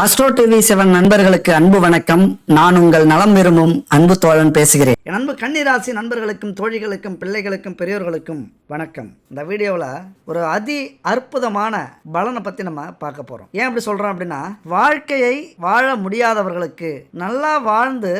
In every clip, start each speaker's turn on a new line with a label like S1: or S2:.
S1: Astro TV seven நண்பர்களுக்கு அன்பு வணக்கம். நான் உங்கள் நலம் விரும்பும் அன்பு தோழன் பேசுகிறேன். என் அன்பு கன்னிராசி நண்பர்களுக்கும் தோழிகளுக்கும் பிள்ளைகளுக்கும் பெரியோர்களுக்கும் வணக்கம். இந்த வீடியோவில் ஒரு அதி அற்புதமான பலனை பற்றி நம்ம பார்க்க போகிறோம் ஏன் அப்படி சொல்கிறோம் அப்படின்னா வாழ்க்கையை வாழ முடியாதவர்களுக்கு நல்லா வாழ்ந்து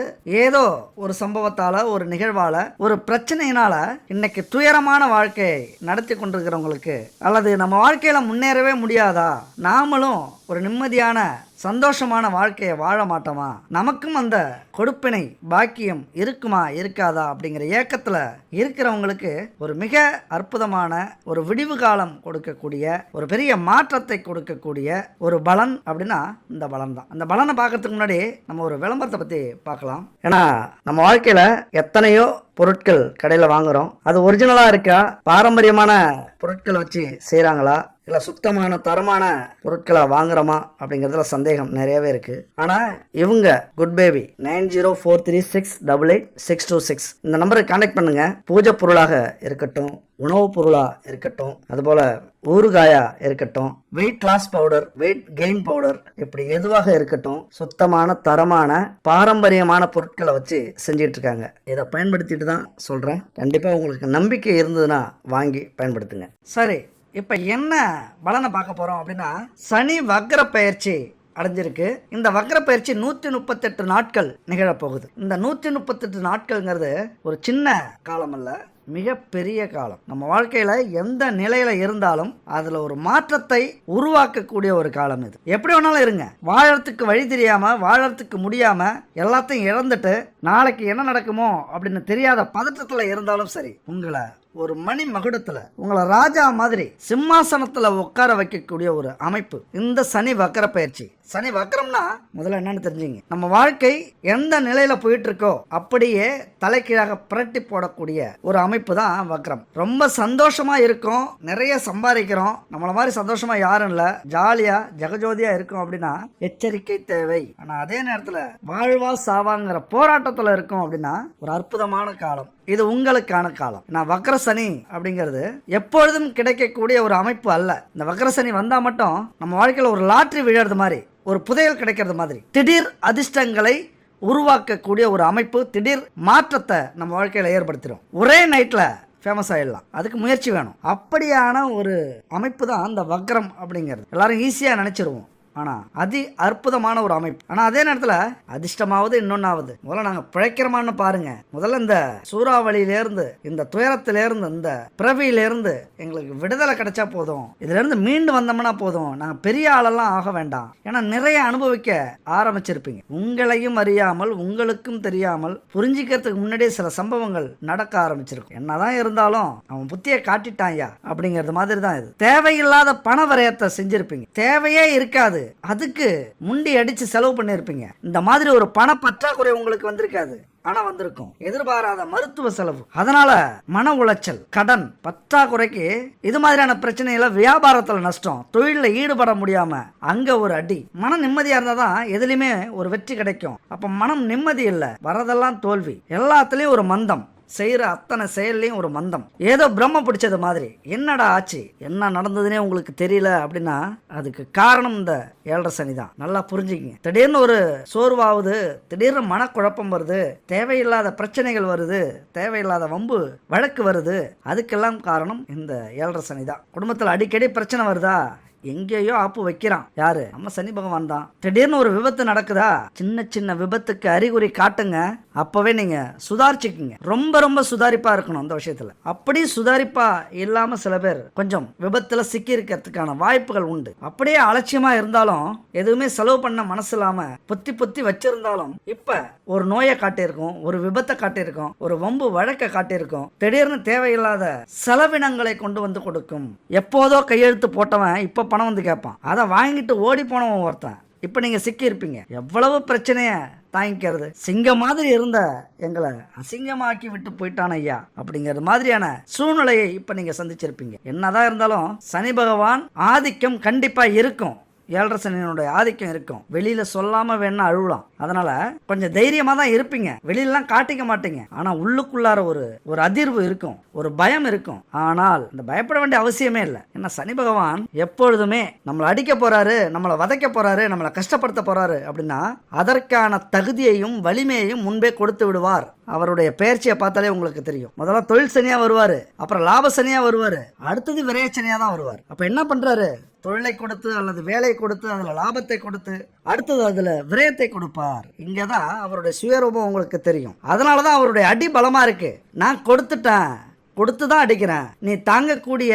S1: ஏதோ ஒரு சம்பவத்தால் ஒரு நிகழ்வால் ஒரு பிரச்சனையினால் இன்னைக்கு துயரமான வாழ்க்கையை நடத்தி கொண்டிருக்கிறவங்களுக்கு அல்லது நம்ம வாழ்க்கையில் முன்னேறவே முடியாதா? நாமளும் ஒரு நிம்மதியான சந்தோஷமான வாழ்க்கையை வாழ மாட்டோமா? நமக்கும் அந்த கொடுப்பினை பாக்கியம் இருக்குமா இருக்காதா அப்படிங்கிற ஏக்கத்தில் இருக்கிறவங்களுக்கு ஒரு மிக அற்புதமான ஒரு விடிவு காலம் கொடுக்கக்கூடிய ஒரு பெரிய மாற்றத்தை கொடுக்கக்கூடிய ஒரு பலன் அப்படின்னா இந்த பலன் தான் அந்த பலனை பார்க்கறதுக்கு முன்னாடி நம்ம ஒரு விளம்பரத்தை பற்றி பார்க்கலாம். ஏன்னா நம்ம வாழ்க்கையில் எத்தனையோ பொருட்கள் கடையில் வாங்குறோம். அது ஒரிஜினலாக இருக்கா? பாரம்பரியமான பொருட்களை வச்சு செய்கிறாங்களா இல்லை சுத்தமான தரமான பொருட்களை வாங்குறோமா அப்படிங்கிறதுல சந்தேகம் நிறையவே இருக்குது ஆனால் இவங்க good baby nine zero four three six double eight six two six இந்த நம்பரை கான்டாக்ட் பண்ணுங்கள் பூஜை பொருளாக இருக்கட்டும் உணவுப் பொருளாக இருக்கட்டும் அதுபோல் ஊறுகாயா இருக்கட்டும் weight loss powder weight gain powder இப்படி எதுவாக இருக்கட்டும் சுத்தமான தரமான பாரம்பரியமான பொருட்களை வச்சு செஞ்சிட்டு இருக்காங்க இதை பயன்படுத்திட்டு தான் சொல்கிறேன் கண்டிப்பாக உங்களுக்கு நம்பிக்கை இருந்ததுன்னா வாங்கி பயன்படுத்துங்க. சரி இப்போ என்ன பலனை பார்க்க போகிறோம் அப்படின்னா சனி வக்ர பயிற்சி அடைஞ்சிருக்கு. இந்த வக்ர பயிற்சி நூற்றி முப்பத்தெட்டு நாட்கள் நிகழப்போகுது. இந்த நூற்றி முப்பத்தெட்டு நாட்கள்ங்கிறது ஒரு சின்ன காலம் அல்ல மிகப்பெரிய காலம். நம்ம வாழ்க்கையில் எந்த நிலையில் இருந்தாலும் அதில் ஒரு மாற்றத்தை உருவாக்கக்கூடிய ஒரு காலம் இது. எப்படி வேணாலும் இருங்க. வாழறதுக்கு வழி தெரியாமல் வாழறதுக்கு முடியாமல் எல்லாத்தையும் இழந்துட்டு நாளைக்கு என்ன நடக்குமோ அப்படின்னு தெரியாத பதட்டத்தில் இருந்தாலும் சரி உங்களை ஒரு மணி மகுடத்தில் உங்களை ராஜா மாதிரி சிம்மாசனத்தில் உட்கார வைக்கக்கூடிய ஒரு அமைப்பு. இந்த சனி வக்கர பயிற்சி. சனி வக்கரம்னா முதல்ல என்னன்னு தெரிஞ்சுங்க. நம்ம வாழ்க்கை எந்த நிலையில போயிட்டு இருக்கோ அப்படியே தலைகீழாக புரட்டி போடக்கூடிய ஒரு அமைப்பு தான் வக்கரம். ரொம்ப சந்தோஷமா இருக்கும் நிறைய சம்பாதிக்கிறோம். நம்மள மாதிரி சந்தோஷமா யாரும் இல்ல. ஜாலியா ஜெகஜோதியா இருக்கும் அப்படின்னா எச்சரிக்கை தேவை. ஆனா அதே நேரத்துல வாழ்வா சாவாங்கிற போராட்டத்துல இருக்கும் அப்படின்னா ஒரு அற்புதமான காலம். இது உங்களுக்கான காலம். நான் வக்ரசனி அப்படிங்கிறது எப்பொழுதும் கிடைக்கக்கூடிய ஒரு அமைப்பு அல்ல. இந்த வக்ரசனி சனி மட்டும் நம்ம வாழ்க்கையில் ஒரு லாட்ரி விழுறது மாதிரி ஒரு புதையல் கிடைக்கிறது மாதிரி. திடீர் அதிர்ஷ்டங்களை உருவாக்கக்கூடிய ஒரு அமைப்பு திடீர் மாற்றத்தை நம்ம வாழ்க்கையில் ஏற்படுத்திடும் ஒரே நைட்டில் ஃபேமஸ் ஆயிடலாம். அதுக்கு முயற்சி வேணும். அப்படியான ஒரு அமைப்பு தான் அந்த வக்ரம் அப்படிங்கிறது. எல்லாரும் ஈஸியாக நினச்சிருவோம். ஆனால் அதி அற்புதமான ஒரு அமைப்பு. ஆனால் அதே நேரத்தில் அதிர்ஷ்டமாவது இன்னொன்னாவது. முதல்ல நாங்கள் பிழைக்கிறோமான்னு பாருங்க. முதல்ல இந்த சூறாவளியிலேருந்து இந்த துயரத்திலேருந்து இந்த பிறவியிலேருந்து எங்களுக்கு விடுதலை கிடைச்சா போதும். இதுலேருந்து மீண்டு வந்தோம்னா போதும். நாங்கள் பெரிய ஆளெல்லாம் ஆக வேண்டாம். ஏன்னா நிறைய அனுபவிக்க ஆரம்பிச்சிருப்பீங்க. உங்களையும் அறியாமல் உங்களுக்கும் தெரியாமல் புரிஞ்சிக்கிறதுக்கு முன்னாடியே சில சம்பவங்கள் நடக்க ஆரம்பிச்சிருக்கும். என்னதான் இருந்தாலும் அவன் புத்தியை காட்டிட்டான்யா அப்படிங்கிறது மாதிரி தான் இது. தேவையில்லாத பண வரையத்தை செஞ்சிருப்பீங்க. தேவையே இருக்காது. அதுக்கு முண்டி அடிச்சு செலவு பண்ணியிருப்பீங்க இந்த மாதிரி ஒரு பண பற்றாக்குறை உங்களுக்கு வந்திருக்காது. ஆனா வந்திருக்கும். எதிர்பாராத மருத்துவ செலவு. அதனால மன உளைச்சல் கடன் பற்றாக்குறைக்கு இது மாதிரியான பிரச்சனையில வியாபாரத்துல நஷ்டம் தொழிலில் ஈடுபட முடியாம அங்க ஒரு அடி. மன நிம்மதியா இருந்தா தான் எதுலையுமே ஒரு வெற்றி கிடைக்கும். அப்ப மனம் நிம்மதி இல்லை வரதெல்லாம் தோல்வி. எல்லாத்துலயும் ஒரு மந்தம். செய்கிற அத்தனை செயல்லையும் ஒரு மந்தம். ஏதோ பிரம்ம பிடிச்சது மாதிரி. என்னடா ஆச்சு? என்ன நடந்ததுனே உங்களுக்கு தெரியல அப்படின்னா அதுக்கு காரணம் இந்த ஏழரை சனி தான். நல்லா புரிஞ்சுக்கிங்க. திடீர்னு ஒரு சோர்வாகுது திடீர்னு மனக்குழப்பம் வருது தேவையில்லாத பிரச்சனைகள் வருது தேவையில்லாத வம்பு வழக்கு வருது. அதுக்கெல்லாம் காரணம் இந்த ஏழரை சனி தான். குடும்பத்தில் அடிக்கடி பிரச்சனை வருதா? எங்கேயோ ஆப்பு வைக்கிறான். யாரு? நம்ம சனி பகவான் தான். திடீர்னு ஒரு விபத்து நடக்குதா? சின்ன சின்ன விபத்துக்கு அறிகுறி காட்டுங்க. அப்பவே நீங்க சுதாரிச்சுக்குங்க. ரொம்ப ரொம்ப சுதாரிப்பா இருக்கணும் அந்த விஷயத்துல. அப்படி சுதாரிப்பா இல்லாம சில பேர் கொஞ்சம் விபத்துல சிக்கி இருக்கிறதுக்கான வாய்ப்புகள் உண்டு. அப்படியே அலட்சியமா இருந்தாலும் எதுவுமே செலவு பண்ண மனசு இல்லாம பொத்தி பொத்தி வச்சிருந்தாலும் இப்ப ஒரு நோயை காட்டியிருக்கோம் ஒரு விபத்தை காட்டியிருக்கோம் ஒரு வம்பு வழக்கை காட்டியிருக்கோம். திடீர்னு தேவையில்லாத செலவினங்களை கொண்டு வந்து கொடுக்கும். எப்போதோ கையெழுத்து போட்டவன் இப்ப பணம் வந்து கேட்பான். அதை வாங்கிட்டு ஓடி போனவன் ஒருத்தன். இப்போ நீங்கள் சிக்கியிருப்பீங்க எவ்வளவு பிரச்சனையை தாங்கிக்கிறது? சிங்கம் மாதிரி இருந்த எங்களை அசிங்கமாக்கி விட்டு போயிட்டான ஐயா. அப்படிங்கிறது மாதிரியான சூழ்நிலையை இப்போ நீங்கள் சந்திச்சிருப்பீங்க. என்னதான் இருந்தாலும் சனி பகவான் ஆதிக்கம் கண்டிப்பாக இருக்கும். ஏழரை சனியினுடைய ஆதிக்கம் இருக்கும். வெளியில சொல்லாம வேணா அழுவலாம். அதனால கொஞ்சம் தைரியமா தான் இருப்பீங்க. வெளியிலலாம் காட்டிக்க மாட்டீங்க. ஆனா உள்ளுக்குள்ளார ஒரு ஒரு அதிர்வு இருக்கும். ஒரு பயம் இருக்கும். ஆனால் இந்த பயப்பட வேண்டிய அவசியமே இல்லை. ஏன்னா சனி பகவான் எப்பொழுதுமே நம்மளை அடிக்க போறாரு நம்மளை வதைக்க போறாரு நம்மளை கஷ்டப்படுத்த போறாரு அப்படின்னா அதற்கான தகுதியையும் வலிமையையும் முன்பே கொடுத்து விடுவார். அவருடைய பெயர்ச்சியை பார்த்தாலே உங்களுக்கு தெரியும். முதல்ல தொழில் சனியா வருவாரு. அப்புறம் லாப சனியா வருவாரு. அடுத்தது விரைய சனியா தான் வருவார். அப்ப என்ன பண்றாரு? தொழிலை கொடுத்து அல்லது வேலை கொடுத்து அதில் லாபத்தை கொடுத்து அடுத்தது அதில் விரயத்தை கொடுப்பார். இங்கே தான் அவருடைய சுயரூபம் உங்களுக்கு தெரியும். அதனாலதான் அவருடைய அடி பலமாக இருக்குது நான் கொடுத்துட்டேன் கொடுத்து தான் அடிக்கிறேன். நீ தாங்கக்கூடிய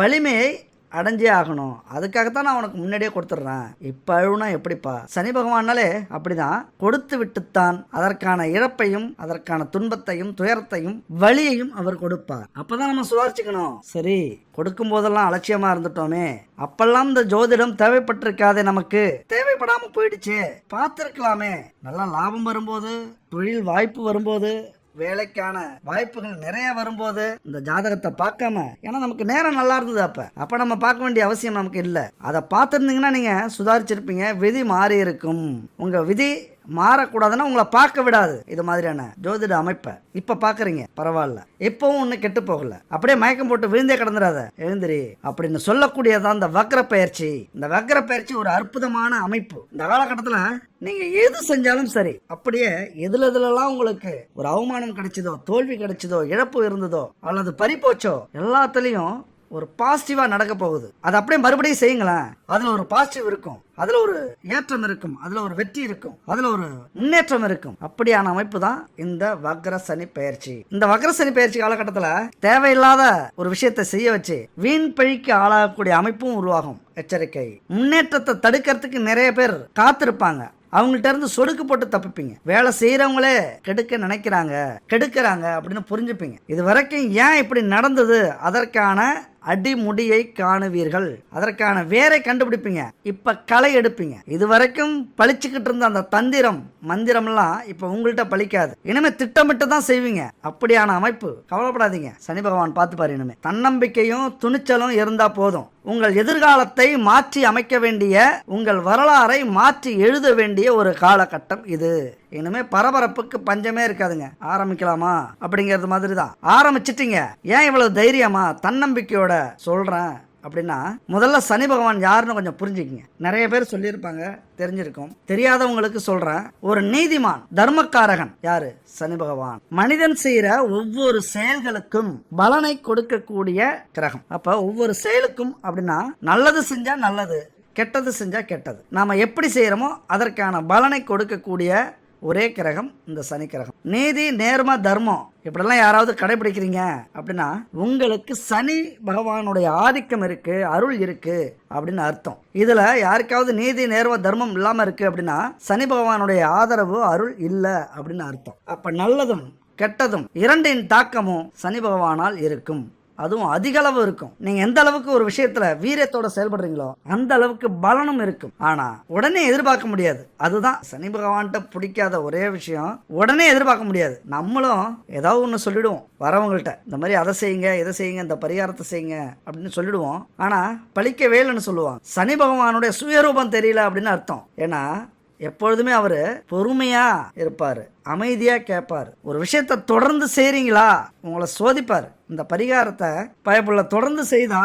S1: வலிமையை அடைஞ்சே ஆகணும். அதுக்காகத்தான் நான் உனக்கு முன்னாடியே கொடுத்துட்றேன். இப்போ அழுவுனா எப்படிப்பா? சனி பகவானாலே அப்படிதான். கொடுத்து விட்டுத்தான் அதற்கான இழப்பையும் அதற்கான துன்பத்தையும் துயரத்தையும் வலியையும் அவர் கொடுப்பார். அப்பதான் நம்ம சுதாரிச்சுக்கணும். சரி கொடுக்கும் போதெல்லாம் அலட்சியமா இருந்துட்டோமே. அப்பெல்லாம் இந்த ஜோதிடம் தேவைப்பட்டிருக்காதே நமக்கு. தேவைப்படாம போயிடுச்சு. பார்த்துருக்கலாமே. நல்லா லாபம் வரும்போது தொழில் வாய்ப்பு வரும்போது வேலைக்கான வாய்ப்புகள் நிறைய வரும்போது இந்த ஜாதகத்தை பார்க்காம ஏன்னா நமக்கு நேரம் நல்லா இருந்தது அப்ப. அப்ப நம்ம பார்க்க வேண்டிய அவசியம் நமக்கு இல்லை. அதை பார்த்துருந்தீங்கன்னா நீங்க சுதாரிச்சிருப்பீங்க. விதி மாறி இருக்கும் உங்க விதி மாறக்கூடாதுன்னா உங்களை பார்க்க விடாது. இது மாதிரியான ஜோதிட அமைப்பை இப்ப பாக்குறீங்க பரவாயில்ல. இப்பவும் ஒன்றும் கெட்டு போகல. அப்படியே மயக்கம் போட்டு விழுந்தே கிடந்துடாத எழுந்திரி அப்படின்னு சொல்லக்கூடியதான் இந்த வக்ர பயிற்சி இந்த வக்ர பயிற்சி ஒரு அற்புதமான அமைப்பு. இந்த காலகட்டத்தில் நீங்க எது செஞ்சாலும் சரி அப்படியே எதுல எதுலலாம் உங்களுக்கு ஒரு அவமானம் கிடைச்சதோ தோல்வி கிடைச்சதோ இழப்பு இருந்ததோ அல்லது பறி போச்சோ எல்லாத்துலேயும் ஒரு பாசிட்டிவா நடக்க போகுது. அது அப்படியே மறுபடியும் செய்யுங்களேன். அதுல ஒரு பாசிட்டிவ் இருக்கும். அதுல ஒரு ஏற்றம் இருக்கும். அதுல ஒரு வெற்றி இருக்கும். அதுல ஒரு முன்னேற்றம் இருக்கும். அப்படியான அமைப்பு தான் இந்த வக்ர சனி பயிற்சி. இந்த வக்ர சனி பயிற்சி காலகட்டத்தில் தேவையில்லாத ஒரு விஷயத்தை செய்ய வச்சு வீண் பழிக்கு ஆளாகக்கூடிய அமைப்பும் உருவாகும். எச்சரிக்கை. முன்னேற்றத்தை தடுக்கிறதுக்கு நிறைய பேர் காத்திருப்பாங்க. அவங்கள்ட்ட இருந்து சொடுக்கு போட்டு தப்பிப்பீங்க. வேலை செய்யறவங்களே கெடுக்க நினைக்கிறாங்க. கெடுக்கிறாங்க அப்படின்னு புரிஞ்சுப்பீங்க. இது வரைக்கும் ஏன் இப்படி நடந்தது? அதற்கான அடிமுடியை காணுவீர்கள். அதற்கான வேரை கண்டுபிடிப்பீங்க. இப்ப களை எடுப்பீங்க. இது வரைக்கும் பழிச்சுக்கிட்டு இருந்த அந்த தந்திரம் மந்திரம்லாம் இப்ப உங்கள்கிட்ட பழிக்காது இனிமே திட்டமிட்டு தான் செய்வீங்க. அப்படியான அமைப்பு. கவலைப்படாதீங்க. சனி பகவான் பார்த்துப்பாரு இனிமே. தன்னம்பிக்கையும் துணிச்சலும் இருந்தா போதும். உங்கள் எதிர்காலத்தை மாற்றி அமைக்க வேண்டிய உங்கள் வரலாறை மாற்றி எழுத வேண்டிய ஒரு காலகட்டம் இது. இனிமே பரபரப்புக்கு பஞ்சமே இருக்காதுங்க. ஆரம்பிக்கலாமா? அப்படிங்கிறது மாதிரி தான் ஆரம்பிச்சிட்டிங்க. ஏன் இவ்வளவு தைரியமா தன்னம்பிக்கையோட சொல்றேன்? அப்படின்னா முதல்ல சனி பகவான் யாருன்னு கொஞ்சம் புரிஞ்சுக்கிங்க. நிறைய பேர் சொல்லியிருப்பாங்க தெரிஞ்சிருக்கும். தெரியாதவங்களுக்கு சொல்கிறேன் ஒரு நீதிமான் தர்மக்காரகன் யாரு? சனி பகவான். மனிதன் செய்கிற ஒவ்வொரு செயல்களுக்கும் பலனை கொடுக்கக்கூடிய கிரகம். அப்போ ஒவ்வொரு செயலுக்கும் அப்படின்னா நல்லது செஞ்சால் நல்லது கெட்டது செஞ்சால் கெட்டது. நாம் எப்படி செய்கிறோமோ அதற்கான பலனை கொடுக்கக்கூடிய ஒரே கிரகம் இந்த சனி கிரகம். நீதி நேர்ம தர்மம் இப்படிலாம் யாராவது கடைபிடிக்கிறீங்க அப்படின்னா உங்களுக்கு சனி பகவானுடைய ஆதிக்கம் இருக்கு அருள் இருக்கு அப்படின்னு அர்த்தம். இதுல யாருக்காவது நீதி நேர்ம தர்மம் இல்லாம இருக்கு அப்படின்னா சனி பகவானுடைய ஆதரவு அருள் இல்லை அப்படின்னு அர்த்தம். அப்ப நல்லதும் கெட்டதும் இரண்டின் தாக்கமும் சனி பகவானால் இருக்கும். அதுவும் அதிக அளவு இருக்கும். நீங்க எந்த அளவுக்கு ஒரு விஷயத்துல வீரியத்தோட செயல்படுறீங்களோ அந்த அளவுக்கு பலனும் இருக்கும். ஆனா உடனே எதிர்பார்க்க முடியாது. அதுதான் சனி பகவான்கிட்ட பிடிக்காத ஒரே விஷயம். உடனே எதிர்பார்க்க முடியாது. நம்மளும் ஏதாவது ஒன்று சொல்லிடுவோம் வரவங்கள்ட்ட. இந்த மாதிரி அதை செய்யுங்க இதை செய்யுங்க இந்த பரிகாரத்தை செய்யுங்க அப்படின்னு சொல்லிடுவோம். ஆனா பழிக்கவே இல்லைன்னு சொல்லுவாங்க. சனி பகவானுடைய சுயரூபம் தெரியல அப்படின்னு அர்த்தம். ஏன்னா எப்பொழுதுமே அவர் பொறுமையா இருப்பார் அமைதியா கேட்பார் ஒரு விஷயத்த தொடர்ந்து செய்கிறீங்களா உங்களை சோதிப்பார். இந்த பரிகாரத்தை பயப்புள்ள தொடர்ந்து செய்தா?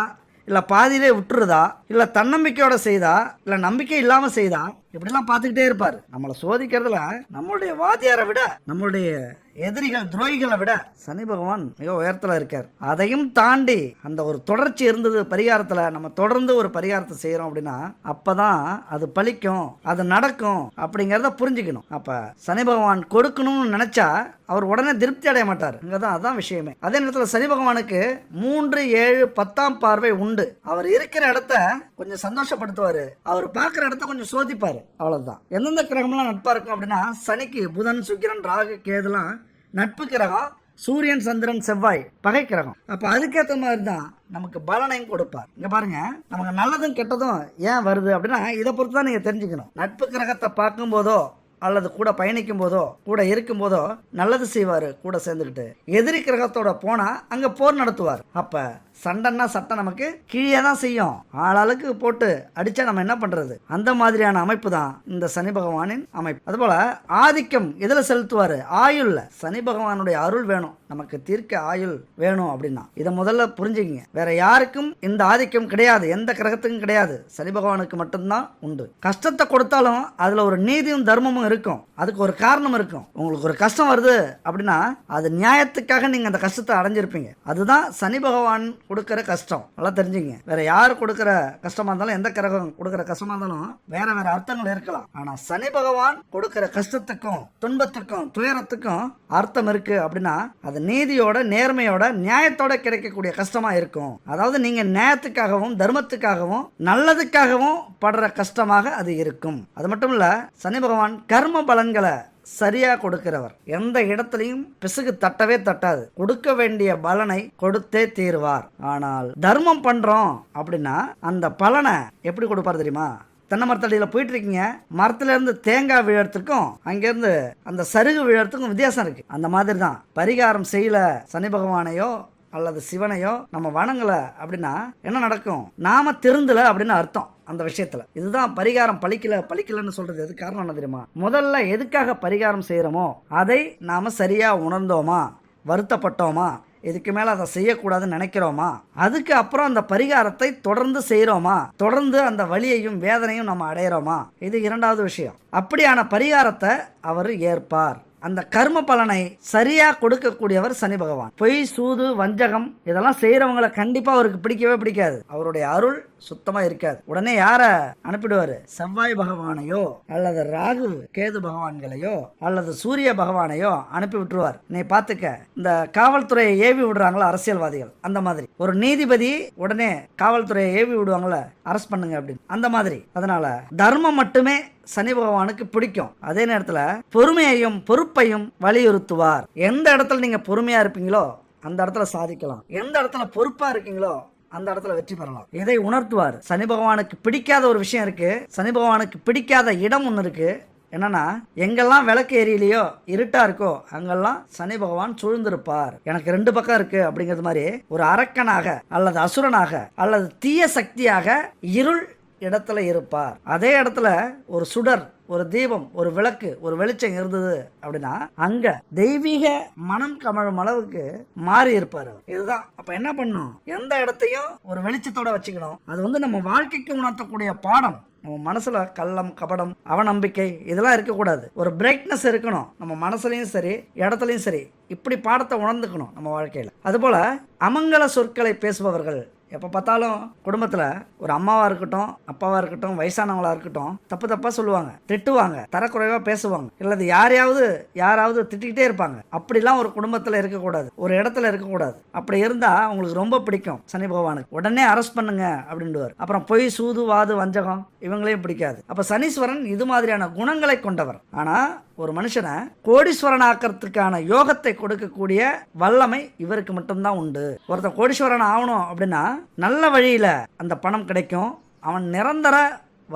S1: இல்லை பாதியிலே விட்டுருதா இல்லை தன்னம்பிக்கையோட செய்தா? இல்லை நம்பிக்கை இல்லாமல் செய்தா? இப்படிலாம் பார்த்துக்கிட்டே இருப்பார். நம்மளை சோதிக்கிறதுல நம்மளுடைய வாத்தியாரை விட நம்மளுடைய எதிரிகள் துரோகிகளை விட சனி பகவான் மிக உயரத்தில் இருக்கார். அதையும் தாண்டி அந்த ஒரு தொடர்ச்சி இருந்தது பரிகாரத்தில் நம்ம தொடர்ந்து ஒரு பரிகாரத்தை செய்கிறோம் அப்படின்னா அப்போ தான் அது பழிக்கும் அது நடக்கும் அப்படிங்கிறத புரிஞ்சுக்கணும். அப்போ சனி பகவான் கொடுக்கணும்னு நினச்சா அவர் உடனே திருப்தி அடைய மாட்டார். இங்கே தான் அதான் விஷயமே. அதே நேரத்தில் சனி பகவானுக்கு மூன்று ஏழு பத்தாம் பார்வை உண்டு. அவர் இருக்கிற இடத்த கொஞ்சம் சந்தோஷப்படுத்துவார். அவர் பார்க்குற இடத்த கொஞ்சம் சோதிப்பார். அவ்வளோதான் எந்தெந்த கிரகம்லாம் நட்பாக இருக்கும் அப்படின்னா சனிக்கு புதன் சுக்கிரன் ராகு கேதுலாம் நட்பு கிரகம் சூரியன் சந்திரன் செவ்வாய் பகை கிரகம். அப்போ அதுக்கேற்ற மாதிரி தான் நமக்கு பலனையும் கொடுப்பார். இங்கே பாருங்க நமக்கு நல்லதும் கெட்டதும் ஏன் வருது அப்படின்னா இதை பொறுத்து தான் நீங்கள் தெரிஞ்சுக்கணும். நட்பு கிரகத்தை பார்க்கும் போதோ அல்லது கூட பயணிக்கும் போதோ கூட இருக்கும் போதோ நல்லது செய்வார் கூட சேர்ந்துக்கிட்டு. எதிரி கிரகத்தோட போனால் அங்கே போர் நடத்துவார். அப்போ சண்டைன்னா சட்டை நமக்கு கீழே தான் செய்யும். ஆளாளுக்கு போட்டு அடிச்சா நம்ம என்ன பண்றது? அந்த மாதிரியான அமைப்பு தான் இந்த சனி பகவானின் அமைப்பு. அதுபோல ஆதிக்கம் எதில் செலுத்துவார்? ஆயுள்ல. சனி பகவானுடைய அருள் வேணும். நமக்கு தீர்க்க ஆயுள் வேணும் அப்படின்னா. இதை முதல்ல புரிஞ்சுக்கிங்க. வேற யாருக்கும் இந்த ஆதிக்கம் கிடையாது. எந்த கிரகத்துக்கும் கிடையாது. சனி பகவானுக்கு மட்டும்தான் உண்டு. கஷ்டத்தை கொடுத்தாலும் அதுல ஒரு நீதியும் தர்மமும் இருக்கும். அதுக்கு ஒரு காரணம் இருக்கும். உங்களுக்கு ஒரு கஷ்டம் வருது அப்படின்னா அது நியாயத்துக்காக நீங்க அந்த கஷ்டத்தை அடைஞ்சிருப்பீங்க. அதுதான் சனி பகவான் கொடுக்குற கஷ்டம். நல்லா தெரிஞ்சுங்க. வேற யார் கொடுக்குற கஷ்டமா இருந்தாலும் எந்த கிரகம் கொடுக்குற கஷ்டமா இருந்தாலும் வேற வேற அர்த்தங்கள் இருக்கலாம். ஆனா சனி பகவான் கொடுக்குற கஷ்டத்துக்கும் துன்பத்துக்கும் துயரத்துக்கும் அர்த்தம் இருக்கு அப்படின்னா அது நீதியோட நேர்மையோட நியாயத்தோட கிடைக்கக்கூடிய கஷ்டமா இருக்கும். அதாவது நீங்க நியாயத்துக்காகவும் தர்மத்துக்காகவும் நல்லதுக்காகவும் படுற கஷ்டமாக அது இருக்கும். அது மட்டும் இல்ல சனி பகவான் கர்ம பலன்களை சரியா கொடுக்கிறவர். எந்த இடத்துலையும் பிசுகு தட்டவே தட்டாது. கொடுக்க வேண்டிய பலனை கொடுத்தே தீர்வார். ஆனால் தர்மம் பண்றோம் அப்படின்னா அந்த பலனை எப்படி கொடுப்பார் தெரியுமா? தென்னை மரத்தடியில் போயிட்டு இருக்கீங்க மரத்துல இருந்து தேங்காய் விழறதுக்கும் அங்கேருந்து அந்த சருகு விழறதுக்கும் வித்தியாசம் இருக்கு. அந்த மாதிரி தான் பரிகாரம் செய்யல சனி பகவானையோ அல்லது சிவனையோ நம்ம வணங்கல அப்படின்னா என்ன நடக்கும்? நாம திருந்தல அப்படின்னு அர்த்தம். அந்த விஷயத்துல. இதுதான் பரிகாரம் பழிக்கல பழிக்கலன்னு சொல்றது எது காரணம் என்ன தெரியுமா? முதல்ல எதுக்காக பரிகாரம் செய்யறோமோ அதை நாம சரியா உணர்ந்தோமா? வருத்தப்பட்டோமா? இதுக்கு மேல அதை செய்யக்கூடாதுன்னு நினைக்கிறோமா? அதுக்கு அப்புறம் அந்த பரிகாரத்தை தொடர்ந்து செய்கிறோமா தொடர்ந்து அந்த வலியையும் வேதனையும் நம்ம அடையிறோமா? இது இரண்டாவது விஷயம். அப்படியான பரிகாரத்தை அவர் ஏற்பார். அந்த கர்ம பலனை சரியா கொடுக்கக்கூடியவர் சனி பகவான். பொய் சூது வஞ்சகம் இதெல்லாம் செய்யறவங்களை கண்டிப்பா அவருக்கு பிடிக்கவே பிடிக்காது. அவருடைய அருள் சுத்தமா இருக்காது. உடனே யார அனுப்பிடுவாரு? செவ்வாய் பகவானையோ அல்லது ராகு கேது பகவான்களையோ அல்லது சூரிய பகவானையோ அனுப்பி விட்டுருவார். நீ பாத்துக்க இந்த காவல்துறையை ஏவி விடுறாங்களோ அரசியல்வாதிகள்? அந்த மாதிரி. ஒரு நீதிபதி உடனே காவல்துறையை ஏவி விடுவாங்கள? அரெஸ்ட் பண்ணுங்க அப்படின்னு. அந்த மாதிரி. அதனால தர்மம் மட்டுமே சனி பகவானுக்கு பிடிக்கும். அதே நேரத்தில் பொறுமையையும் பொறுப்பையும் வலியுறுத்துவார். எந்த இடத்துல நீங்க பொறுமையா இருப்பீங்களோ அந்த இடத்துல சாதிக்கலாம். எந்த இடத்துல பொறுப்பா இருக்கீங்களோ அந்த இடத்துல வெற்றி பெறலாம். இதை உணர்த்துவார். சனி பகவானுக்கு பிடிக்காத ஒரு விஷயம் இருக்கு. சனி பகவானுக்கு பிடிக்காத இடம் ஒன்று இருக்கு. என்னன்னா எங்கெல்லாம் விளக்கு எரியலையோ இருட்டா இருக்கோ அங்கெல்லாம் சனி பகவான் சூழ்ந்திருப்பார். எனக்கு ரெண்டு பக்கம் இருக்கு அப்படிங்கிறது மாதிரி ஒரு அரக்கனாக அல்லது அசுரனாக அல்லது தீய சக்தியாக இருள் இடத்துல இருப்பார். அதே இடத்துல ஒரு சுடர் ஒரு தீபம் ஒரு விளக்கு ஒரு வெளிச்சம் இருந்தது அப்படின்னா அங்க தெய்வீக மனம் கமழும் அளவுக்கு மாறி இருப்பாரு இதுதான். அப்ப என்ன பண்ணும்? எந்த இடத்தையும் ஒரு வெளிச்சத்தோட வச்சுக்கணும். அது வந்து நம்ம வாழ்க்கைக்கு உணர்த்தக்கூடிய பாடம். நம்ம மனசுல கள்ளம் கபடம் அவநம்பிக்கை இதெல்லாம் இருக்கக்கூடாது. ஒரு பிரைட்னஸ் இருக்கணும். நம்ம மனசுலையும் சரி இடத்துலையும் சரி. இப்படி பாடத்தை உணர்ந்துக்கணும் நம்ம வாழ்க்கையில். அதுபோல அமங்கல சொற்களை பேசுபவர்கள் எப்போ பார்த்தாலும் குடும்பத்தில் ஒரு அம்மாவாக இருக்கட்டும் அப்பாவாக இருக்கட்டும் வயசானவங்களா இருக்கட்டும் தப்பு தப்பாக சொல்லுவாங்க திட்டுவாங்க தரக்குறைவாக பேசுவாங்க. இல்லது யாரையாவது யாராவது திட்டிக்கிட்டே இருப்பாங்க. அப்படிலாம் ஒரு குடும்பத்தில் இருக்கக்கூடாது. ஒரு இடத்துல இருக்கக்கூடாது. அப்படி இருந்தால் அவங்களுக்கு ரொம்ப பிடிக்கும் சனி பகவானுக்கு. உடனே அரெஸ்ட் பண்ணுங்க அப்படின்டுவார் அப்புறம் பொய் சூது வாது வஞ்சகம் இவங்களையும் பிடிக்காது. அப்போ சனீஸ்வரன் இது மாதிரியான குணங்களை கொண்டவர். ஆனால் ஒரு மனுஷனை கோடீஸ்வரன் ஆக்கிறதுக்கான யோகத்தை கொடுக்கக்கூடிய வல்லமை இவருக்கு மட்டும்தான் உண்டு. ஒருத்தன் கோடீஸ்வரன் ஆகணும் அப்படின்னா நல்ல வழியில் அந்த பணம் கிடைக்கும். அவன் நிரந்தர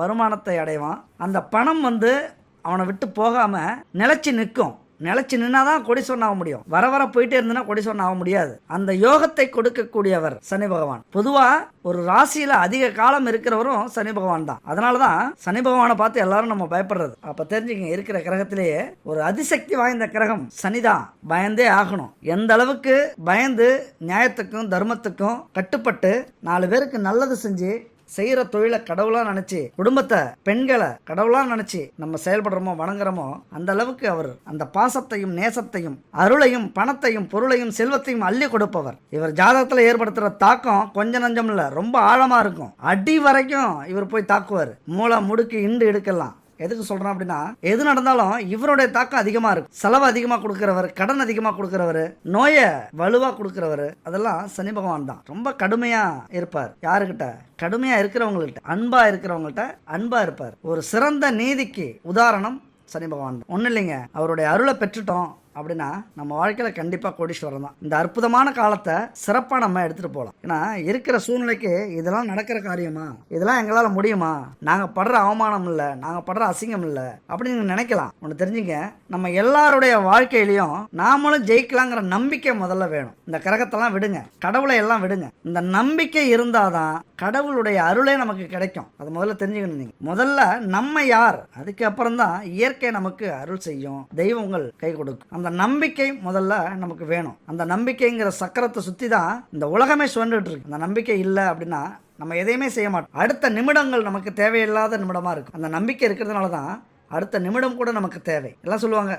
S1: வருமானத்தை அடைவான். அந்த பணம் வந்து அவனை விட்டு போகாமல் நிலச்சி நிற்கும். நிலச்சி நின்னா தான் கொடிசொன் ஆக முடியும். வர வர போயிட்டே இருந்தனா கொடிசொன் ஆக முடியாது. அந்த யோகத்தை கொடுக்கக்கூடியவர் சனி பகவான். பொதுவா ஒரு ராசியில அதிக காலம் இருக்கிறவரும் சனி பகவான் தான். அதனால தான் சனி பகவானை பார்த்து எல்லாரும் நம்ம பயப்படுறது. அப்ப தெரிஞ்சுங்க இருக்கிற கிரகத்திலேயே ஒரு அதிசக்தி வாய்ந்த கிரகம் சனிதான் பயந்தே ஆகணும். எந்த அளவுக்கு பயந்து நியாயத்துக்கும் தர்மத்துக்கும் கட்டுப்பட்டு நாலு பேருக்கு நல்லது செஞ்சு செய்கிற தொழிலை கடவுளாக நினச்சி குடும்பத்தை பெண்களை கடவுளாக நினச்சி நம்ம செயல்படுறோமோ வணங்குறோமோ அந்த அளவுக்கு அவர் அந்த பாசத்தையும் நேசத்தையும் அருளையும் பணத்தையும் பொருளையும் செல்வத்தையும் அள்ளி கொடுப்பவர். இவர் ஜாதகத்தில் ஏற்படுத்துகிற தாக்கம் கொஞ்சம் நஞ்சம் இல்லை ரொம்ப ஆழமாக இருக்கும். அடி வரைக்கும் இவர் போய் தாக்குவார். மூளை முடுக்கு இண்டு எடுக்கலாம் எதுக்கு சொல்றேன் அப்படின்னா எது நடந்தாலும் இவருடைய தாக்கம் அதிகமா இருக்கும். செலவு அதிகமா கொடுக்கிறவர் கடன் அதிகமா கொடுக்கிறவர் நோயை வலுவா கொடுக்கிறவர் அதெல்லாம் சனி பகவான் தான். ரொம்ப கடுமையா இருப்பார். யாருக்கிட்ட? கடுமையா இருக்கிறவங்கள்ட்ட. அன்பா இருக்கிறவங்கள்ட்ட அன்பா இருப்பார். ஒரு சிறந்த நீதிக்கு உதாரணம் சனி பகவான் ஒன்றும் இல்லைங்க. அவருடைய அருளை பெற்றுட்டோம். அப்படின்னா நம்ம வாழ்க்கையில் கண்டிப்பாக கோடீஸ்வரம் தான். இந்த அற்புதமான காலத்தை சிறப்பாக நம்ம எடுத்துகிட்டு போகலாம் ஏன்னா இருக்கிற சூழ்நிலைக்கு இதெல்லாம் நடக்கிற காரியமா? இதெல்லாம் எங்களால் முடியுமா? நாங்கள் படுற அவமானம் இல்லை நாங்கள் படுற அசிங்கம் இல்லை அப்படின்னு நீங்கள் நினைக்கலாம். ஒன்று தெரிஞ்சுங்க நம்ம எல்லாருடைய வாழ்க்கையிலையும் நாமளும் ஜெயிக்கலாங்கிற நம்பிக்கை முதல்ல வேணும். இந்த கிரகத்தெல்லாம் விடுங்க கடவுளை எல்லாம் விடுங்க. இந்த நம்பிக்கை இருந்தாதான் கடவுளுடைய அருளே நமக்கு கிடைக்கும். அது முதல்ல தெரிஞ்சுக்கணும் நீங்கள் முதல்ல நம்ம யார்? அதுக்கப்புறம் தான் இயற்கை நமக்கு அருள் செய்யும். தெய்வங்கள் கை கொடுக்கும். அந்த நம்பிக்கை முதல்ல நமக்கு வேணும். அந்த நம்பிக்கைங்கிற சக்கரத்தை சுற்றி தான் இந்த உலகமே சுழண்டுட்டு இருக்கு அந்த நம்பிக்கை இல்லை அப்படின்னா நம்ம எதையுமே செய்ய மாட்டோம். அடுத்த நிமிடங்கள் நமக்கு தேவையில்லாத நிமிடமாக இருக்கும். அந்த நம்பிக்கை இருக்கிறதுனால தான் அடுத்த நிமிடம் கூட நமக்கு தேவை. எல்லாம் சொல்லுவாங்க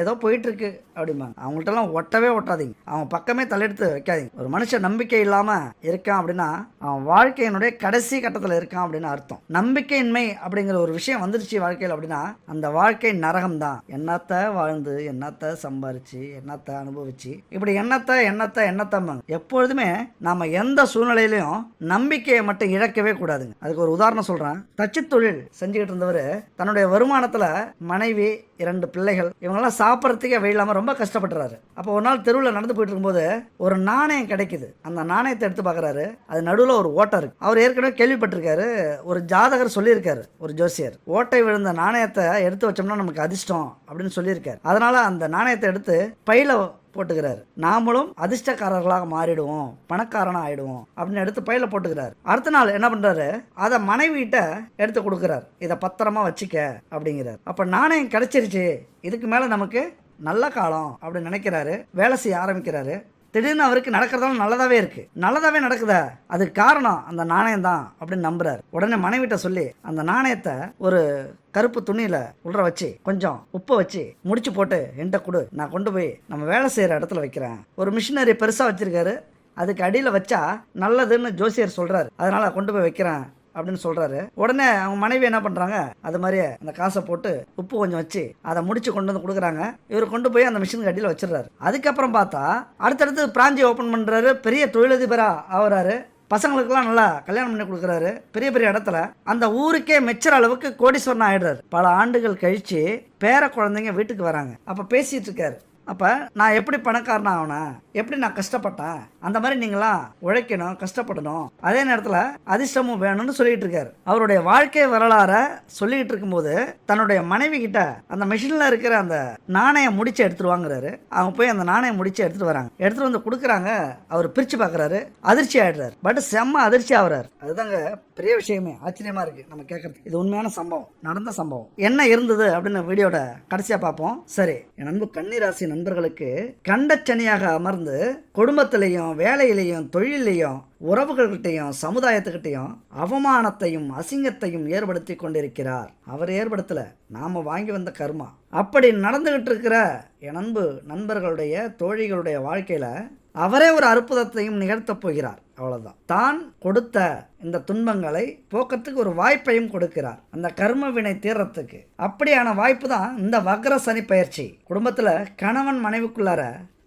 S1: ஏதோ போயிட்டுருக்கு அப்படிம்பாங்க. அவங்கள்ட்டலாம் ஒட்டவே ஒட்டாதீங்க. அவங்க பக்கமே தலையெடுத்து வைக்காதீங்க. ஒரு மனுஷன் நம்பிக்கை இல்லாமல் இருக்கான் அப்படின்னா அவன் வாழ்க்கையினுடைய கடைசி கட்டத்தில் இருக்கான் அப்படின்னு அர்த்தம். நம்பிக்கையின்மை அப்படிங்கிற ஒரு விஷயம் வந்துருச்சு வாழ்க்கையில் அப்படின்னா அந்த வாழ்க்கை நரகம் தான் என்னத்தை வாழ்ந்து என்னத்தை சம்பாரிச்சு என்னத்தை அனுபவிச்சு இப்படி என்னத்தை எண்ணத்தை என்னத்தம்பாங்க. எப்பொழுதுமே நாம் எந்த சூழ்நிலையிலையும் நம்பிக்கையை மட்டும் இழக்கவே கூடாதுங்க. அதுக்கு ஒரு உதாரணம் சொல்கிறேன் தச்சு தொழில் செஞ்சுக்கிட்டு இருந்தவர் தன்னுடைய வருமானத்தில் மனைவி இரண்டு பிள்ளைகள். இவங்கெல்லாம் சாப்பிட்றதுக்கே வழி இல்லாமல் ரொம்ப கஷ்டப்படுறாரு அப்போ ஒரு நாள் தெருவில் நடந்து போயிட்டு இருக்கும்போது ஒரு நாணயம் கிடைக்குது. அந்த நாணயத்தை எடுத்து பார்க்குறாரு அது நடுவில் ஒரு ஓட்டை இருக்கு. அவர் ஏற்கனவே கேள்விப்பட்டிருக்காரு. ஒரு ஜாதகர் சொல்லியிருக்காரு ஒரு ஜோசியர். ஓட்டை விழுந்த நாணயத்தை எடுத்து வச்சோம்னா நமக்கு அதிர்ஷ்டம் அப்படின்னு சொல்லியிருக்காரு. அதனால அந்த நாணயத்தை எடுத்து பையில போட்டுக்கிறார். நாமளும் அதிர்ஷ்டக்காரர்களாக மாறிடுவோம் பணக்காரனாக ஆயிடுவோம் அப்படின்னு எடுத்து பையில போட்டுக்கிறார். அடுத்த நாள் என்ன பண்றாரு? அதை மனைவிட்ட எடுத்து கொடுக்குறாரு. இதை பத்திரமா வச்சுக்க அப்படிங்கிறார். அப்ப நாணயம் கிடைச்சிருச்சு. இதுக்கு மேல நமக்கு நல்ல காலம் அப்படின்னு நினைக்கிறாரு. வேலை செய்ய ஆரம்பிக்கிறாரு. திடீர்னு அவருக்கு நடக்கிறதால நல்லதாவே இருக்கு. நல்லதாவே நடக்குதா? அதுக்கு காரணம் அந்த நாணயம் தான் அப்படின்னு நம்புறாரு. உடனே மனைவிட்ட சொல்லி அந்த நாணயத்தை ஒரு கருப்பு துணியில உள்ள வச்சு கொஞ்சம் உப்பை வச்சு முடிச்சு போட்டு என்கிட்ட கொடு. நான் கொண்டு போய் நம்ம வேலை செய்யற இடத்துல வைக்கிறேன். ஒரு மிஷினரி பெருசா வச்சிருக்காரு. அதுக்கு அடியில் வச்சா நல்லதுன்னு ஜோசியர் சொல்றாரு. அதனால் கொண்டு போய் வைக்கிறேன். அப்படின்னு சொல்கிறாரு உடனே அவங்க மனைவி என்ன பண்ணுறாங்க அது மாதிரியே அந்த காசை போட்டு உப்பு கொஞ்சம் வச்சு அதை முடிச்சு கொண்டு வந்து கொடுக்குறாங்க. இவர் கொண்டு போய் அந்த மிஷின் கட்டியில் வச்சிடுறாரு. அதுக்கப்புறம் பார்த்தா அடுத்தடுத்து பிராஞ்சி ஓப்பன் பண்ணுறாரு பெரிய தொழிலதிபராக ஆகுறாரு. பசங்களுக்கெல்லாம் நல்லா கல்யாணம் பண்ணி கொடுக்குறாரு. பெரிய பெரிய இடத்துல அந்த ஊருக்கே மெச்சுற அளவுக்கு கோடீஸ்வரன் ஆயிடுறாரு. பல ஆண்டுகள் கழித்து பேர குழந்தைங்க வீட்டுக்கு வராங்க. அப்போ பேசிகிட்டு இருக்காரு. அப்போ நான் எப்படி பணக்காரன் ஆகணும் எப்படி நான் கஷ்டப்பட்டேன் அந்த மாதிரி நீங்களாம் உழைக்கணும் கஷ்டப்படணும். அதே நேரத்தில் அதிர்ஷ்டமும் வேணும்னு சொல்லிட்டு இருக்காரு. அவருடைய வாழ்க்கை வரலாறை சொல்லிக்கிட்டு இருக்கும்போது தன்னுடைய மனைவி கிட்ட அந்த மிஷினில் இருக்கிற அந்த நாணயம் முடிச்சு எடுத்துட்டு வாங்குறாரு. அவங்க போய் அந்த நாணயம் முடிச்சு எடுத்துட்டு வராங்க. எடுத்துட்டு வந்து கொடுக்குறாங்க. அவர் பிரிச்சு பார்க்குறாரு அதிர்ச்சி ஆயிடுறாரு. பட் செம்ம அதிர்ச்சி ஆகுறாரு. அதுதாங்க பெரிய விஷயமே. ஆச்சரியமா இருக்கு நம்ம கேட்கறது இது உண்மையான சம்பவம். நடந்த சம்பவம். என்ன இருந்தது அப்படின்னு வீடியோட கடைசியாக பார்ப்போம். சரி என் அன்பு கன்னிராசி நண்பர்களுக்கு கண்டச்சனியாக அமர்ந்து குடும்பத்திலையும் வேலையிலையும் தொழிலையும் உறவுகள்கிட்டையும் சமுதாயத்துக்கிட்டையும் அவமானத்தையும் அசிங்கத்தையும் ஏற்படுத்தி கொண்டிருக்கிறார். அவர் ஏற்படுத்தல. நாம வாங்கி வந்த கர்மா. அப்படி நடந்துகிட்டு இருக்கிற என் அன்பு நண்பர்களுடைய தோழிகளுடைய வாழ்க்கையில அவரே ஒரு அற்புதத்தையும் நிகழ்த்தப் போகிறார். அவ்வளோதான் தான் கொடுத்த இந்த துன்பங்களை போக்கத்துக்கு ஒரு வாய்ப்பையும் கொடுக்கிறார். அந்த கர்ம வினை தீர்றத்துக்கு அப்படியான வாய்ப்பு தான் இந்த வக்ர சனி பயிற்சி. குடும்பத்தில் கணவன் மனைவிக்குள்ளார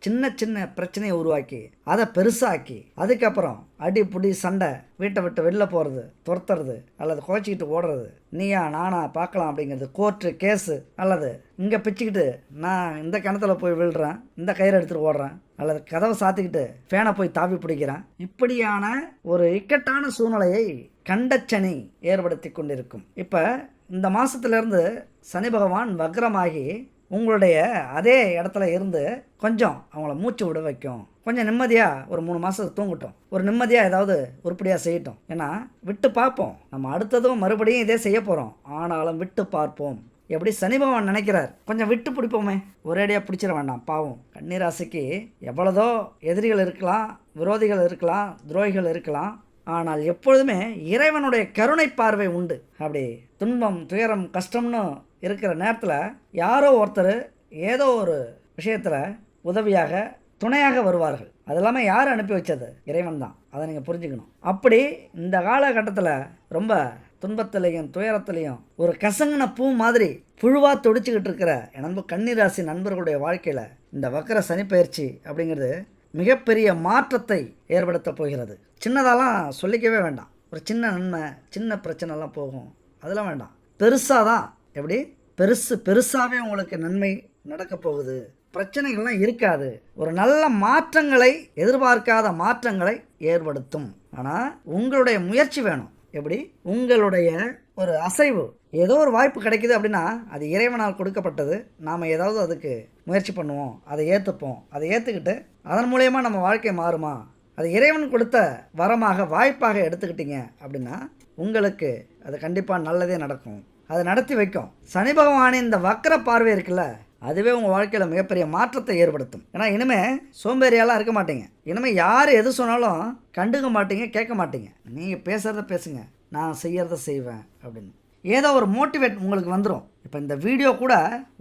S1: சின்ன சின்ன பிரச்சனையை உருவாக்கி அதை பெருசாக்கி அதுக்கப்புறம் அடி புடி சண்டை வீட்டை விட்டு வெளில போகிறது துரத்துறது அல்லது குறைச்சிக்கிட்டு ஓடுறது நீயா நானா பார்க்கலாம் அப்படிங்கிறது கோர்ட்டு கேஸு அல்லது இங்கே பிச்சுக்கிட்டு நான் இந்த கிணத்துல போய் விழுறேன் இந்த கயிறு எடுத்துகிட்டு ஓடுறேன் அல்லது கதவை சாத்திக்கிட்டு ஃபேனை போய் தாவி பிடிக்கிறேன். இப்படியான ஒரு இக்கட்டான சூழ்நிலையை கண்டச்சனி ஏற்படுத்தி கொண்டிருக்கும். இப்போ இந்த மாதத்துலேருந்து சனி பகவான் வக்ரமாகி உங்களுடைய அதே இடத்துல இருந்து கொஞ்சம் அவங்கள மூச்சு விட வைக்கும். கொஞ்சம் நிம்மதியாக ஒரு மூணு மாதத்துக்கு தூங்கட்டும். ஒரு நிம்மதியாக ஏதாவது உருப்படியாக செய்யட்டும். ஏன்னா விட்டு பார்ப்போம். நம்ம அடுத்ததும் மறுபடியும் இதே செய்ய போகிறோம் ஆனாலும் விட்டு பார்ப்போம். எப்படி சனி பகவான் நினைக்கிறார்? கொஞ்சம் விட்டு பிடிப்போமே. ஒரேடியாக பிடிச்சிட வேண்டாம் பாவம். கன்னிராசிக்கு எவ்வளதோ எதிரிகள் இருக்கலாம் விரோதிகள் இருக்கலாம் துரோகிகள் இருக்கலாம். ஆனால் எப்பொழுதுமே இறைவனுடைய கருணை பார்வை உண்டு. அப்படி துன்பம் துயரம் கஷ்டம்னு இருக்கிற நேரத்தில் யாரோ ஒருத்தர் ஏதோ ஒரு விஷயத்தில் உதவியாக துணையாக வருவார்கள். அது இல்லாமல் யார் அனுப்பி வச்சது? இறைவன் தான். அதை நீங்கள் புரிஞ்சுக்கணும். அப்படி இந்த காலகட்டத்தில் ரொம்ப துன்பத்திலையும் துயரத்திலையும் ஒரு கசங்கின பூ மாதிரி புழுவாக துடிச்சுக்கிட்டு இருக்கிற என் கன்னிராசி நண்பர்களுடைய வாழ்க்கையில் இந்த வக்கர சனிப்பயிற்சி அப்படிங்கிறது மிகப்பெரிய மாற்றத்தை ஏற்படுத்த போகிறது. சின்னதாலாம் சொல்லிக்கவே வேண்டாம். ஒரு சின்ன நன்மை சின்ன பிரச்சனைலாம் போகும். அதெல்லாம் வேண்டாம். பெருசாக தான் எப்படி? பெருசு பெருசாகவே உங்களுக்கு நன்மை நடக்க போகுது. பிரச்சனைகள்லாம் இருக்காது. ஒரு நல்ல மாற்றங்களை எதிர்பார்க்காத மாற்றங்களை ஏற்படுத்தும். ஆனால் உங்களுடைய முயற்சி வேணும். எப்படி? உங்களுடைய ஒரு அசைவு. ஏதோ ஒரு வாய்ப்பு கிடைக்குது அப்படின்னா அது இறைவனால் கொடுக்கப்பட்டது. நாம் ஏதாவது அதுக்கு முயற்சி பண்ணுவோம். அதை ஏற்றுப்போம் அதை ஏற்றுக்கிட்டு அதன் மூலயமா நம்ம வாழ்க்கை மாறுமா? அது இறைவன் கொடுத்த வரமாக வாய்ப்பாக எடுத்துக்கிட்டீங்க அப்படின்னா உங்களுக்கு அது கண்டிப்பாக நல்லதே நடக்கும். அது நடத்தி வைக்கும். சனி பகவானின் இந்த வக்கர பார்வை இருக்குல்ல அதுவே உங்கள் வாழ்க்கையில் மிகப்பெரிய மாற்றத்தை ஏற்படுத்தும். ஏன்னா இனிமேல் சோம்பேறியாலாம் இருக்க மாட்டீங்க. இனிமேல் யார் எது சொன்னாலும் கண்டுக்க மாட்டீங்க கேட்க மாட்டீங்க. நீங்கள் பேசுகிறத பேசுங்க. நான் செய்கிறத செய்வேன் அப்படின்னு. ஏதோ ஒரு மோட்டிவேட் உங்களுக்கு வந்துடும் இப்போ இந்த வீடியோ கூட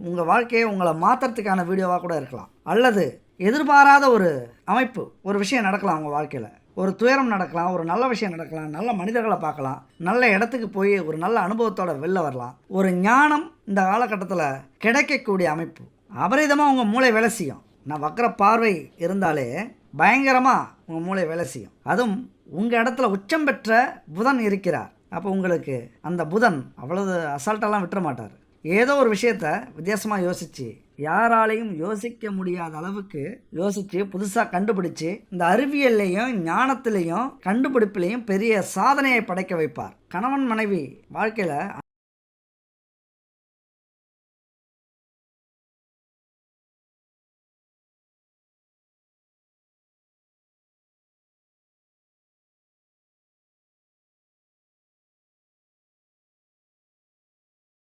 S1: உங்கள் வாழ்க்கையை உங்களை மாற்றுறதுக்கான வீடியோவாக கூட இருக்கலாம். அல்லது எதிர்பாராத ஒரு அமைப்பு ஒரு விஷயம் நடக்கலாம் அவங்க வாழ்க்கையில். ஒரு துயரம் நடக்கலாம் ஒரு நல்ல விஷயம் நடக்கலாம் நல்ல மனிதர்களை பார்க்கலாம் நல்ல இடத்துக்கு போய் ஒரு நல்ல அனுபவத்தோட வெளில வரலாம். ஒரு ஞானம் இந்த காலகட்டத்தில் கிடைக்கக்கூடிய அமைப்பு. அபரிதமாக உங்கள் மூளை வேலை செய்யும். நான் வக்கர பார்வை இருந்தாலே பயங்கரமாக உங்கள் மூளை வேலை செய்யும். அதுவும் உங்கள் இடத்துல உச்சம் பெற்ற புதன் இருக்கிறார். அப்போ உங்களுக்கு அந்த புதன் அவ்வளவு அசால்ட்டெல்லாம் விட்டுற மாட்டார். ஏதோ ஒரு விஷயத்த வித்தியாசமாக யோசித்து யாராலையும் யோசிக்க முடியாத அளவுக்கு யோசித்து புதுசாக கண்டுபிடிச்சு இந்த அறிவியல்லையும் ஞானத்திலையும் கண்டுபிடிப்புலையும் பெரிய சாதனையை படைக்க வைப்பார். கணவன் மனைவி வாழ்க்கையில்